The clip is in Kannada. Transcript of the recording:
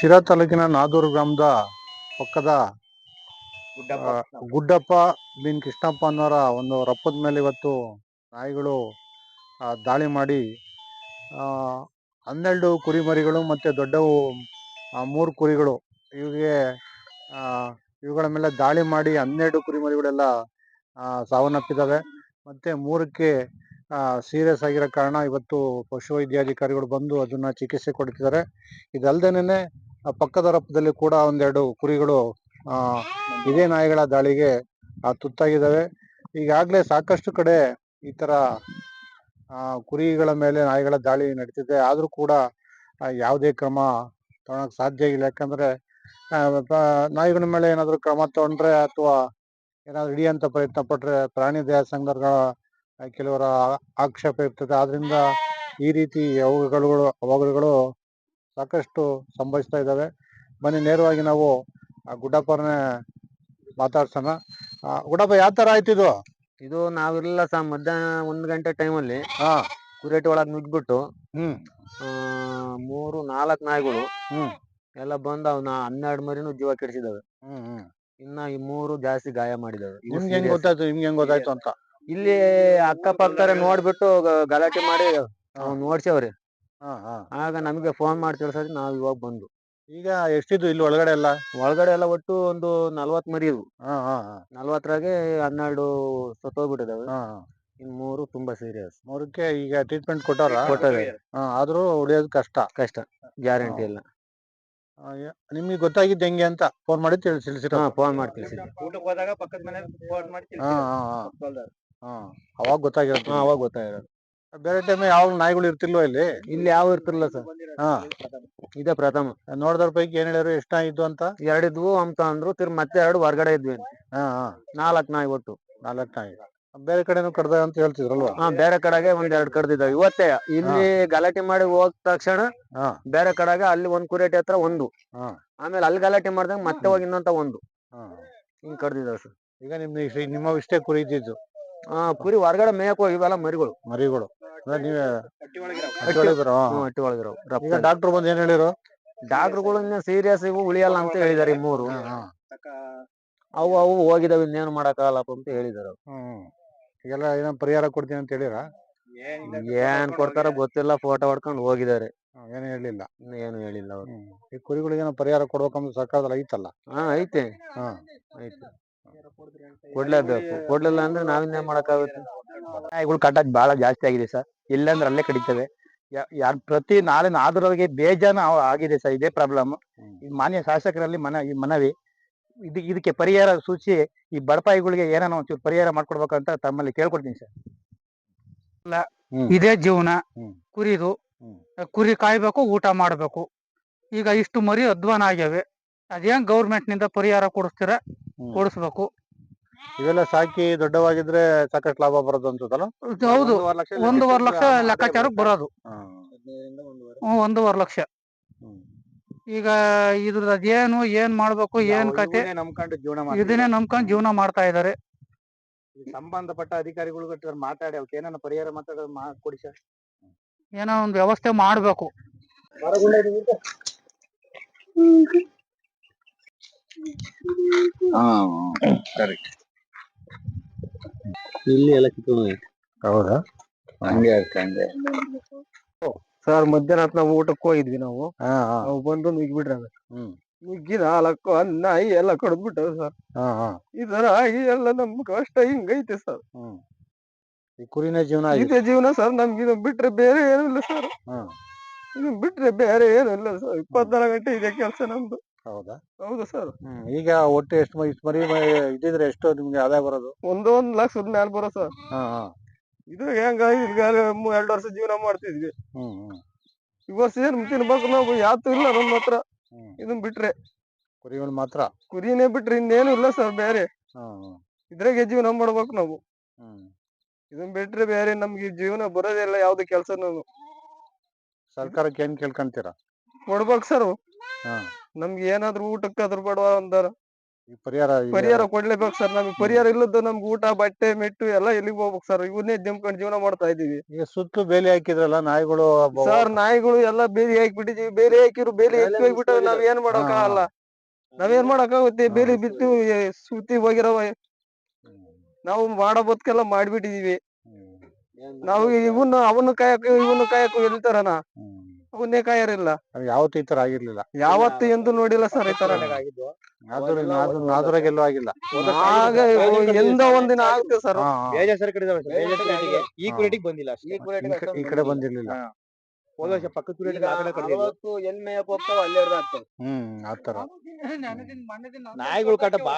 ಶಿರಾ ತಾಲೂಕಿನ ನಾದೂರು ಗ್ರಾಮದ ಪಕ್ಕದ ಗುಡ್ಡಪ್ಪ. ಬಿನ್ ಕೃಷ್ಣಪ್ಪ ಅನ್ನೋರ ಒಂದು ರಪ್ಪದ ಮೇಲೆ ಇವತ್ತು ನಾಯಿಗಳು ದಾಳಿ ಮಾಡಿ ಹನ್ನೆರಡು ಕುರಿಮರಿಗಳು ಮತ್ತು ದೊಡ್ಡವು ಮೂರು ಕುರಿಗಳು ಇವಿಗೆ ಇವುಗಳ ಮೇಲೆ ದಾಳಿ ಮಾಡಿ ಹನ್ನೆರಡು ಕುರಿಮರಿಗಳೆಲ್ಲ ಸಾವನ್ನಪ್ಪಿದ್ದಾವೆ. ಮತ್ತು ಮೂರಕ್ಕೆ ಸೀರಿಯಸ್ ಆಗಿರೋ ಕಾರಣ ಇವತ್ತು ಪಶುವೈದ್ಯಾಧಿಕಾರಿಗಳು ಬಂದು ಅದನ್ನ ಚಿಕಿತ್ಸೆ ಕೊಡ್ತಿದ್ದಾರೆ. ಇದಲ್ದೇನೆ ಪಕ್ಕದ ರಪ್ಪದಲ್ಲಿ ಕೂಡ ಒಂದೆರಡು ಕುರಿಗಳು ಇದೇ ನಾಯಿಗಳ ದಾಳಿಗೆ ಆ, ತುತ್ತಾಗಿದ್ದಾವೆ. ಈಗಾಗಲೇ ಸಾಕಷ್ಟು ಕಡೆ ಈ ತರ ಕುರಿಗಳ ಮೇಲೆ ನಾಯಿಗಳ ದಾಳಿ ನಡೀತಿದೆ. ಆದರೂ ಕೂಡ ಯಾವುದೇ ಕ್ರಮ ತಗೊಳಕ್ ಸಾಧ್ಯ ಇಲ್ಲ. ಯಾಕಂದ್ರೆ ನಾಯಿಗಳ ಮೇಲೆ ಏನಾದರೂ ಕ್ರಮ ತಗೊಂಡ್ರೆ ಅಥವಾ ಏನಾದ್ರು ಹಿಡಿಯಂತ ಪ್ರಯತ್ನ ಪಟ್ರೆ ಪ್ರಾಣಿ ದಯಾ ಸಂಘಗಳ ಕೆಲವರ ಆಕ್ಷೇಪ ಇರ್ತದೆ. ಆದ್ರಿಂದ ಈ ರೀತಿ ಅವುಗಳು ಅವುಗಳು ಸಾಕಷ್ಟು ಸಂಭವಿಸ್ತಾ ಇದ್ದಾವೆ. ಬನ್ನಿ ನೇರವಾಗಿ ನಾವು ಆ ಗುಡ್ಡಪ್ಪರನ್ನೇ ಮಾತಾಡ್ಸೋಣ. ಗುಡ್ಡಪ್ಪ ಯಾವ ತರ ಆಯ್ತು ಇದು? ಇದು ನಾವಿರಲಿಲ್ಲ ಸಹ ಮಧ್ಯಾಹ್ನ ಒಂದು ಗಂಟೆ ಟೈಮಲ್ಲಿ ಹಾ. ಕುರೇಟಿ ಒಳಗ್ ನುಗ್ಬಿಟ್ಟು ಹ್ಮ್. ಮೂರು ನಾಲ್ಕು ನಾಯಿಗಳು ಹ್ಮ್. ಎಲ್ಲ ಬಂದು ಅವನ್ನ ಹನ್ನೆರಡು ಮರಿನೂ ಜೀವ ಕೆಡಿಸಿದಾವೆ ಹ್ಮ್ ಹ್ಮ್. ಇನ್ನ ಈ ಮೂರು ಜಾಸ್ತಿ ಗಾಯ ಮಾಡಿದವೆ ನಿಮ್ಗೆ ಹೆಂಗ್ ಗೊತ್ತಾಯ್ತು ನಿಮ್ಗೆ ಹೆಂಗ್ ಗೊತ್ತಾಯ್ತು ಅಂತ? ಇಲ್ಲಿ ಅಕ್ಕಪಕ್ಕದವ್ರೆ ನೋಡ್ಬಿಟ್ಟು ಗ- ಗಲಾಟೆ ಮಾಡಿ ನೋಡ್ಸವ್ರಿ ಹಾ ಹಾ. ಆಗ ನಮಗೆ ಫೋನ್ ಮಾಡಿ ತಿಳ್ಸೋದು ನಾವು ಇವಾಗ ಬಂದು ಈಗ ಎಷ್ಟಿದ್ದು ಇಲ್ಲಿ ಒಳಗಡೆ ಎಲ್ಲ? ಒಳಗಡೆ ಎಲ್ಲ ಒಟ್ಟು ಒಂದು ನಲ್ವತ್ ಮರಿ ಇವು ಹಾ ಹಾ ಹಾ. ನಲ್ವತ್ತರಾಗೆ ಹನ್ನೆರಡು ಸತ್ತೋಗ್ಬಿಟ್ಟಿದಾವೆ. ಹಾ ಇನ್ ಮೂರು ತುಂಬಾ ಸೀರಿಯಸ್ ಮೂರಕ್ಕೆ ಈಗ ಟ್ರೀಟ್ಮೆಂಟ್ ಕೊಟ್ಟಾರ ಕೊಟ್ಟದೆ ಹಾ ಆದ್ರೂ ಉಳಿಯೋದು ಕಷ್ಟ. ಕಷ್ಟ. ಗ್ಯಾರಂಟಿ ಇಲ್ಲ. ಆ, ಯ- ನಿಮ್ಗೆ ಗೊತ್ತಾಗಿದ್ದು ಹೆಂಗೆ ಅಂತ ಫೋನ್ ಮಾಡಿ ತಿಳ್ಸಿ ತಿಳಿಸಿರ. ಹಾ ಫೋನ್ ಮಾಡಿ ತಿಳಿಸಿದ್ವಿ. ಊಟಕ್ಕೆ ಹೋದಾಗ ಪಕ್ಕದ ಮನೆ ಫೋನ್ ಮಾಡಿ ಹಾ ಹಾ ಹಾ. ಹಾ ಅವಾಗ ಗೊತ್ತಾಗಿರೋದು ಹಾ ಅವಾಗ ಗೊತ್ತಾಗಿರೋದು. ಬೇರೆ ಟೈಮ್ ಯಾವ ನಾಯಿಗಳು ಇರ್ತಿಲ್ವಾ ಇಲ್ಲಿ? ಇಲ್ಲಿ ಯಾವ ಇರ್ತಿರ್ಲಿಲ್ಲ ಸರ್. ಹಾ ಇದೇ ಪ್ರಥಮ. ನೋಡಿದ್ರ ಪೈಕಿ ಏನ್ ಹೇಳಿದ್ರು ಎಷ್ಟ ಇದ್ದು ಅಂತ? ಎರಡಿದ್ವು ಅಂತ ಅಂದ್ರು ತಿರ್ ಮತ್ತೆ ಎರಡು ಹೊರಗಡೆ ಇದ್ವಿ. ಹಾ ಹಾ. ನಾಲ್ಕ್ ನಾಯಿ ಒಟ್ಟು. ನಾಲ್ಕು ನಾಯಿ. ಬೇರೆ ಕಡೆನೂ ಕಡ್ದ ಅಂತ ಹೇಳ್ತಿದ್ರಲ್ವಾ? ಹಾ ಬೇರೆ ಕಡೆಗೆ ಒಂದ್ ಎರಡ್ ಕಡ್ದಿದ್ದಾವೆ. ಇವತ್ತೇ ಇಲ್ಲಿ ಗಲಾಟೆ ಮಾಡಿ ಹೋದ ತಕ್ಷಣ ಹಾ. ಬೇರೆ ಕಡೆಗೆ ಅಲ್ಲಿ ಒಂದ್ ಕುರೇಟಿ ಹತ್ರ ಒಂದು. ಹಾ. ಆಮೇಲೆ ಅಲ್ಲಿ ಗಲಾಟೆ ಮಾಡ್ದಂಗ ಮತ್ತೆ ಹೋಗಿ ಇನ್ನೊಂತ ಒಂದು. ಹಾ. ಹಿಂಗ್ ಕಡ್ದಿದ್ದಾವೆ ಸರ್. ಈಗ ನಿಮ್ ನಿಮ್ಮ ಇಷ್ಟೇ ಕುರಿ ಇದ್ದಿದ್ದು. ಹಾ ಕುರಿ ಹೊರಗಡೆ ಮೇಯಕ್ ಹೋಗಿವಲ್ಲ ಮರಿಗಳು. ಮರಿಗಳು. ನೀವೇ ಒಳಗಿರೋ ಹಟ್ಟಿ ಈಗ ಡಾಕ್ಟರ್ ಬಂದ್ ಏನ್ ಹೇಳಿರು? ಡಾಕ್ಟರ್ಗಳು ಇನ್ನ ಸೀರಿಯಸ್ ಇವು ಉಳಿಯಲ್ಲ ಅಂತ ಹೇಳಿದಾರೆ ಈ ಮೂರು. ಅವು ಅವು ಹೋಗಿದಾವೆ ಇನ್ನೇನು ಮಾಡಕ್ಕಾಗಲ್ಲಪ್ಪ ಅಂತ ಹೇಳಿದಾರೆ ಹ್ಮ್. ಈಗೆಲ್ಲ ಏನೋ ಪರಿಹಾರ ಕೊಡ್ತೀನಿ ಅಂತ ಹೇಳಿರ? ಏನ್ ಕೊಡ್ತಾರ ಗೊತ್ತಿಲ್ಲ ಫೋಟೋ ಹೊಡ್ಕೊಂಡು ಹೋಗಿದಾರೆ. ಏನು ಹೇಳಿಲ್ಲ. ಇನ್ನು ಏನು ಹೇಳಿಲ್ಲ ಅವ್ರು. ಈ ಕುರಿಗಳಿಗೆ ಏನೋ ಪರಿಹಾರ ಕೊಡ್ಬೇಕಂದ್ರೆ ಸರ್ಕಾರದಲ್ಲಿ ಐತಲ್ಲ? ಹಾ ಐತೆ. ಹಾ. ಐತೆ. ಕೊಡ್ಲೇಬೇಕು ಕೊಡ್ಲಿಲ್ಲ ಅಂದ್ರೆ ನಾವಿನ್ನೇನ್ ಮಾಡಕ್ಕಾಗುತ್ತೆ? ನಾಯಿಗಳು ಕಾಟ ಬಹಳ ಜಾಸ್ತಿ ಆಗಿದೆ ಸರ್. ಇಲ್ಲಾಂದ್ರೆ ಅಲ್ಲೇ ಕಡಿತವೆ. ಯಾರ್ ಪ್ರತಿ ನಾಳೆ ನಾದರವರೆಗೆ ಬೇಜಾನ ಆಗಿದೆ ಸರ್ ಇದೇ ಪ್ರಾಬ್ಲಮ್ ಈ ಮಾನ್ಯ ಶಾಸಕರಲ್ಲಿ ಮನ ಈ ಮನವಿ. ಇದು ಇದಕ್ಕೆ ಪರಿಹಾರ ಸೂಚಿ ಈ ಬಡಪಾಯಿಗಳಿಗೆ ಏನಾನ ಒಂಚೂರು ಪರಿಹಾರ ಮಾಡ್ಕೊಡ್ಬೇಕಂತ ತಮ್ಮಲ್ಲಿ ಕೇಳ್ಕೊಡ್ತೀನಿ ಸರ್. ಇದೇ ಜೀವನ. ಕುರಿದು. ಕುರಿ ಕಾಯ್ಬೇಕು ಊಟ ಮಾಡ್ಬೇಕು. ಈಗ ಇಷ್ಟು ಮರಿ ಅಧ್ವಾನ ಆಗ್ಯಾವೆ. ಅದೇನ್ ಗೌರ್ಮೆಂಟ್ನಿಂದ ಪರಿಹಾರ ಕೊಡಿಸ್ತೀರ. ಕೊಡಿಸ್ಬೇಕು. ಇವೆಲ್ಲ ಸಾಕಿ ದೊಡ್ಡವಾಗಿದ್ರೆ ಸಾಕಷ್ಟು ಲಾಭ ಬರೋದು ಅನ್ಸುತ್ತಲ್ಲ ಹೌದು. ಒಂದೂವರೆ ಲಕ್ಷ ಲೆಕ್ಕಾಚಾರಕ್ಕೆ ಬರೋದು. ಹ್ಮ್, ಒಂದೂವರೆ ಲಕ್ಷ. ಈಗ ಇದ್ರದ್ದು ಅದೇನು ಏನ್ ಮಾಡ್ಬೇಕು ಏನ್ ಕತೆ? ನಂಬ್ಕೊಂಡು ಜೀವನ ಇದನ್ನೇ ನಂಬ್ಕೊಂಡು ಜೀವನ ಮಾಡ್ತಾ ಇದಾರೆ ಸಂಬಂಧಪಟ್ಟ ಅಧಿಕಾರಿಗಳು ಜೊತೆ ಮಾತಾಡಿ ಅವಕ್ಕೆ ಏನಾನ ಪರಿಹಾರ ಮಾತಾಡೋದು ಕೊಡಿ ಸರ್. ಏನೋ ಒಂದು ವ್ಯವಸ್ಥೆ ಮಾಡ್ಬೇಕು. ಇಲ್ಲಿ ಎಲ್ಲ ಕಿತ್ಕೊಂಡು ಹೌದಾ? ಹಂಗೆ ಹಂಗೆ ಸರ್ ಮಧ್ಯಾಹ್ನ ಹೊತ್ತು ನಾವು ಊಟಕ್ಕೆ ಹೋಗಿದ್ವಿ ನಾವು. ಹಾ ಹಾ. ನಾವು ಬಂದು ನುಗ್ಗಿಬಿಟ್ರೆ ಹ್ಮ್. ನುಗ್ಗಿ ನಾಲ್ಕು ನಾಯಿ ಎಲ್ಲ ಕಡ್ದ್ಬಿಟ್ಟವೆ ಸರ್. ಹಾ ಹಾ. ಈ ತರ ಆಗಿ ಎಲ್ಲ ನಮ್ ಕಷ್ಟ ಹಿಂಗೈತೆ ಸರ್. ಹ್ಮ್. ಈ ಕುರಿನೇ ಜೀವನ ಆಗಿದೆ. ಇದೇ ಜೀವನ ಸರ್. ನಮ್ಗೆ ಇದು ಬಿಟ್ರೆ ಬೇರೆ ಏನೂ ಇಲ್ಲ ಸರ್. ಹಾ. ಇದನ್ನ ಬಿಟ್ರೆ ಬೇರೆ ಏನೂ ಇಲ್ಲ ಸರ್. ಇಪ್ಪತ್ನಾಲ್ಕು ಗಂಟೆ ಇದೆ ಕೆಲಸ ನಮ್ದು. ಹೌದಾ? ಹೌದು ಸರ್. ಹ್ಮ್ ಈಗ ಒಟ್ಟು ಎಷ್ಟು ಮ- ಇಷ್ಟು ಮರಿ ಮ- ಇದ್ದಿದ್ರೆ ಎಷ್ಟು ನಿಮ್ಗೆ ಆದಾಯ ಬರೋದು? ಒಂದು ಒಂದ್ ಲಕ್ಷದ ಮ್ಯಾಲ್ ಬರೋ ಸರ್. ಹಾ ಹಾ. ಇದು ಹೆಂಗ ಈಗ ಎರಡು ವರ್ಷ ಜೀವನ ಮಾಡ್ತಿದ್ವಿ. ಹ್ಮ್ ಹ್ಮ್. ಈ ವರ್ಷ ಏನ್ ತಿನ್ಬೇಕು ನಾವು ಯಾತು ಇಲ್ಲ ನಮ್ಮ ಹತ್ರ ಹ್ಮ್. ಇದನ್ ಬಿಟ್ರೆ. ಕುರಿಗಳು ಮಾತ್ರ? ಕುರಿನೇ ಬಿಟ್ರೆ ಇನ್ನೇನು ಇಲ್ಲ ಸರ್ ಬೇರೆ. ಹಾ ಹಾ. ಇದ್ರಾಗೆ ಜೀವನ ಮಾಡ್ಬೇಕು ನಾವು. ಹ್ಮ್. ಇದನ್ ಬಿಟ್ರೆ ಬೇರೆ ನಮ್ಗೆ ಜೀವನ ಬರೋದಿಲ್ಲ ಯಾವ್ದು ಕೆಲಸ ಸರ್ಕಾರಕ್ಕೆ ಏನ್ ಕೇಳ್ಕೊಂತೀರಾ? ಕೊಡ್ಬೇಕು ಸರ್. ಹಾ. ನಮ್ಗೆ ಏನಾದ್ರು ಊಟಕ್ಕೆ ಅದ್ರ ಬಡವ ಅಂದಾರ? ಈ ಪರಿಹಾರ. ಪರಿಹಾರ ಕೊಡ್ಲೇಬೇಕು ಸರ್ ನಮ್ಗೆ ಪರಿಹಾರ ಇಲ್ಲದ್ದು ನಮ್ಗೆ ಊಟ ಬಟ್ಟೆ ಮೆಟ್ಟು ಎಲ್ಲ ಎಲ್ಲಿಗೆ ಹೋಗ್ಬೇಕು ಸರ್? ಇವನ್ನೇ ನಂಬ್ಕೊಂಡು ಜೀವನ ಮಾಡ್ತಾ ಇದೀವಿ ಈಗ ಸುತ್ತಲೂ ಬೇಲಿ ಹಾಕಿದ್ರಲ್ಲ ನಾಯಿಗಳು ಬ- ಸರ್ ನಾಯಿಗಳು ಎಲ್ಲ ಬೇಲಿ ಹಾಕ್ಬಿಟ್ಟಿದೀವಿ. ಬೇಲಿ ಹಾಕಿರು ಬೇಲಿ ಹೆಚ್ಚು ಹೋಗ್ಬಿಟ್ಟಾವ ನಾವ್ ಏನ್ ಮಾಡೋಕಾಗಲ್ಲ ಆಗಲ್ಲ. ನಾವೇನ್ ಮಾಡೋಕಾಗುತ್ತೆ ಬೇಲಿ ಬಿತ್ತು ಸುತ್ತಿ ಹೋಗಿರವ ನಾವು ಮಾಡೋ ಬದುಕೆಲ್ಲ ಮಾಡ್ಬಿಟ್ಟಿದೀವಿ. ಹ್ಮ್. ನಾವು ಇವನ್ನ ಅವನ್ನ ಕಾಯಕ ಇವನ್ನ ಕಾಯಕ ಎಲ್ತಾರನ ಹ್ಮ್. ಅವನ್ನೇ ಯಾವತ್ತು ಈ ತರ ಆಗಿರ್ಲಿಲ್ಲ. ಯಾವತ್ತು ಎಂದು ನೋಡಿಲ್ಲ ಸರ್ ಈ ತರ ನಾದೂರ ನಾದೂರ ನಾದೂರಾಗೆಲ್ಲೂ ಆಗಿಲ್ಲ. ಆಗ ಎಂದ ಒಂದಿನ ಆಗುತ್ತೆ ಸರ್ ಹಾ, ಹಾ. ಬೇಜ ಸರ್ ಕಡಿದಾವೆ ಸರ್. ಈ. ಬಂದಿಲ್ಲ ಅಷ್ಟೇ. ಈ ಕಡೆ ಬಂದಿರ್ಲಿಲ್ಲ. ಹೋದ ವರ್ಷ ಪಕ್ಕದ ಆ ಕಡೆ. ಎಲ್ಲಿ ಹೋಗ್ತಾವ ಅಲ್ಲೇ ಹ್ಮ್ ಆತರ ನಾಯಿಗಳು ಕಾಟ ಬಾ